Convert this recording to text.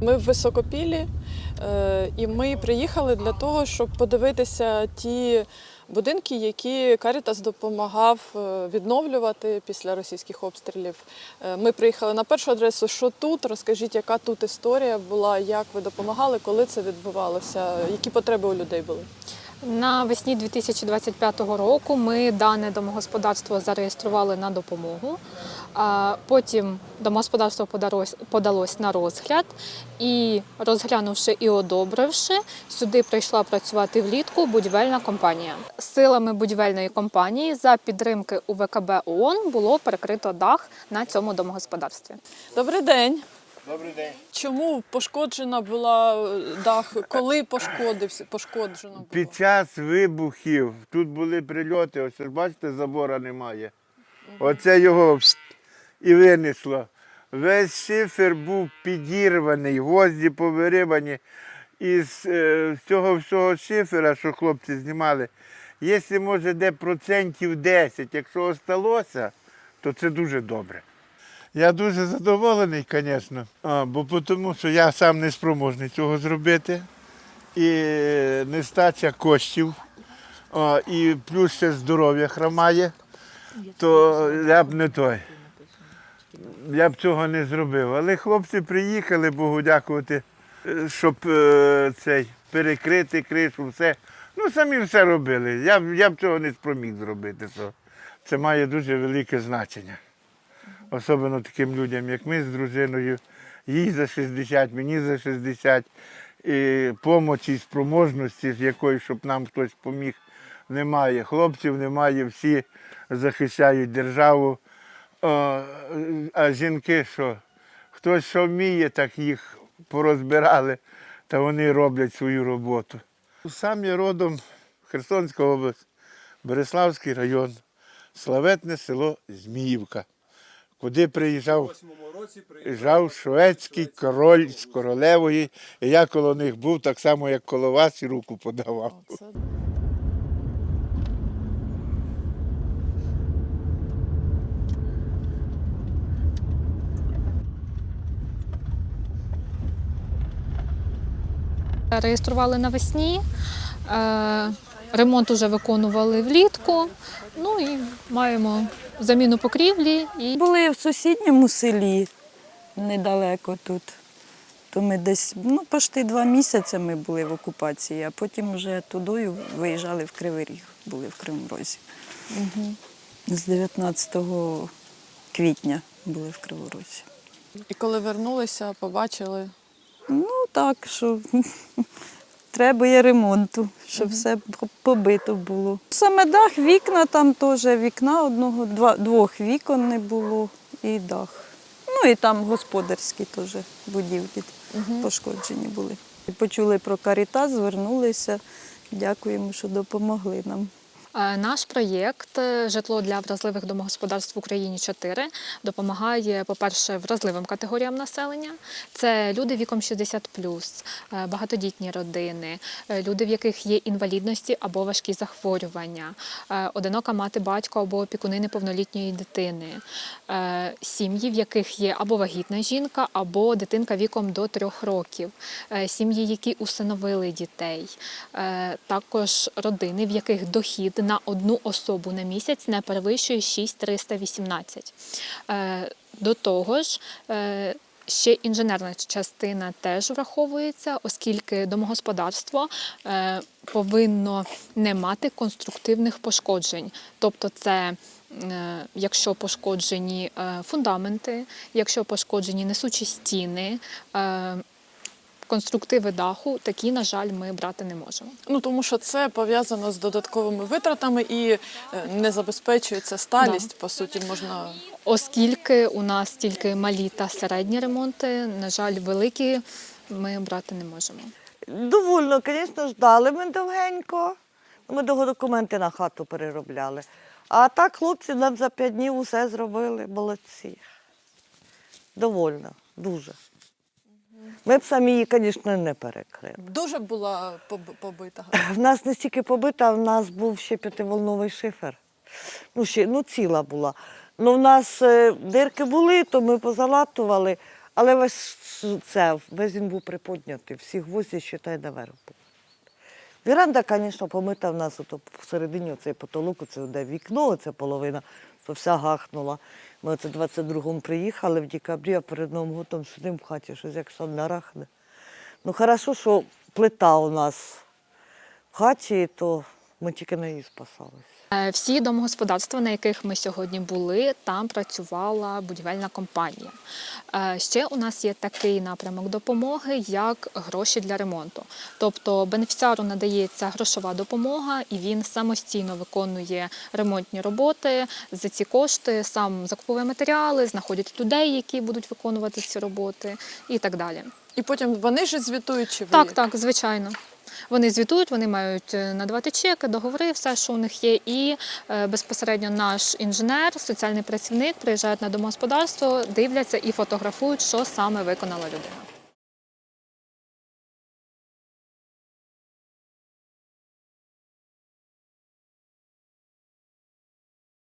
Ми в Високопілі, е, і ми приїхали для того, щоб подивитися ті будинки, які Карітас допомагав е, відновлювати після російських обстрілів. Е, Ми приїхали на першу адресу. Що тут? Розкажіть, яка тут історія була, як ви допомагали, коли це відбувалося, які потреби у людей були? Навесні 2025 року ми дане домогосподарство зареєстрували на допомогу. Потім домогосподарство подалось, на розгляд і розглянувши і одобривши, сюди прийшла працювати влітку будівельна компанія. Силами будівельної компанії за підтримки УВКБ ООН було перекрито дах на цьому домогосподарстві. Добрий день. Добрий день. Чому пошкоджена була е, дах? Коли пошкодився? Пошкоджено було? Під час вибухів тут були прильоти, ось ж бачите, забора немає. Оце його і винесло. Весь шифер був підірваний, гвозді повиривані. Із е, цього всього шифера, що хлопці знімали, якщо може де процентів 10, якщо осталося, то це дуже добре. Я дуже задоволений, звісно, бо тому, що я сам не спроможний цього зробити. І нестача коштів, і плюс ще здоров'я хромає, то я б не той. Я б цього не зробив. Але хлопці приїхали, Богу дякувати, щоб е, цей, перекрити кришу, все. Ну, самі все робили. Я, я б цього не спроміг зробити. Це має дуже велике значення. Особливо таким людям, як ми з дружиною. Їй за 60, мені за 60. І помочі, спроможності, з якої, щоб нам хтось поміг, немає. Хлопців немає, всі захищають державу. О, а жінки що? Хтось що вміє, так їх порозбирали, та вони роблять свою роботу. Сам я родом Херсонська область, Береславський район, славетне село Зміївка, куди приїжджав, приїжджав шведський король з королевої, і я коло них був так само, як коло вас, і руку подавав. Реєстрували навесні, е, ремонт уже виконували влітку. Ну і маємо заміну покрівлі і Були в сусідньому селі недалеко тут. То ми десь, ну, почти два місяці ми були в окупації, а потім вже тудою виїжджали в Кривий Ріг, були в Кривому Розі. З 19 квітня були в Кривому Розі. І коли вернулися, побачили. Ну так, що треба є ремонту, щоб все побито було. Саме дах, вікна там теж, вікна одного, два, двох вікон не було і дах. Ну і там господарські теж будівлі пошкоджені були. Почули про карітас, звернулися. Дякуємо, що допомогли нам. Е, Наш проєкт е, Житло для вразливих домогосподарств в Україні 4 допомагає, по-перше, вразливим категоріям населення. Це люди віком 60 е, багатодітні родини, люди, в яких є інвалідності або важкі захворювання, одинока мати, батько або опікуни неповнолітньої дитини, сім'ї, в яких є або вагітна жінка, або дитинка віком до 3 років, сім'ї, які усиновили дітей, також родини, в яких дохід на одну особу на місяць не перевищує 6318. Е, До того ж, е, Ще інженерна частина теж враховується, оскільки домогосподарство е, повинно не мати конструктивних пошкоджень. Тобто, це якщо пошкоджені фундаменти, якщо пошкоджені несучі стіни, конструктиви даху, такі, на жаль, ми брати не можемо. Ну тому що це пов'язано з додатковими витратами і е, не забезпечується сталість. По суті, можна Оскільки у нас тільки малі та середні ремонти, на жаль, великі ми брати не можемо. Довольно, звісно, ждали ми довгенько. Ми довго документи на хату переробляли. А так хлопці нам за п'ять днів усе зробили, молодці. Довольно, дуже. Ми б самі її, звісно, не перекрили. дуже була побита. В нас не стільки побита, в нас був ще п'ятиволновий шифер. Ну, ще, ну ціла була. Ну, в нас е, дирки були, то ми позалатували, Але весь це, весь він був приподнятий, всі гвозді, считай, наверх був. Віранда, звісно, помита в нас ото всередині оцей потолок, це де вікно, оце половина, то вся гахнула. Ми оце 22-му приїхали в декабрі, а перед Новим годом сидимо в хаті, щось як сон нарахне. Ну, хорошо, що плита у нас в хаті, то ми тільки на її спасалися. Е, Всі домогосподарства, на яких ми сьогодні були, там працювала будівельна компанія. Е, Ще у нас є такий напрямок допомоги, як гроші для ремонту. Тобто бенефіціару надається грошова допомога, і він самостійно виконує ремонтні роботи. За ці кошти сам закуповує матеріали, знаходить людей, які будуть виконувати ці роботи, і так далі. І потім вони ж звітують, чи ви Так, так, звичайно. Вони звітують, вони мають е, надавати чеки, договори, все, що у них є. І е, безпосередньо наш інженер, соціальний працівник приїжджають на домогосподарство, дивляться і фотографують, що саме виконала людина.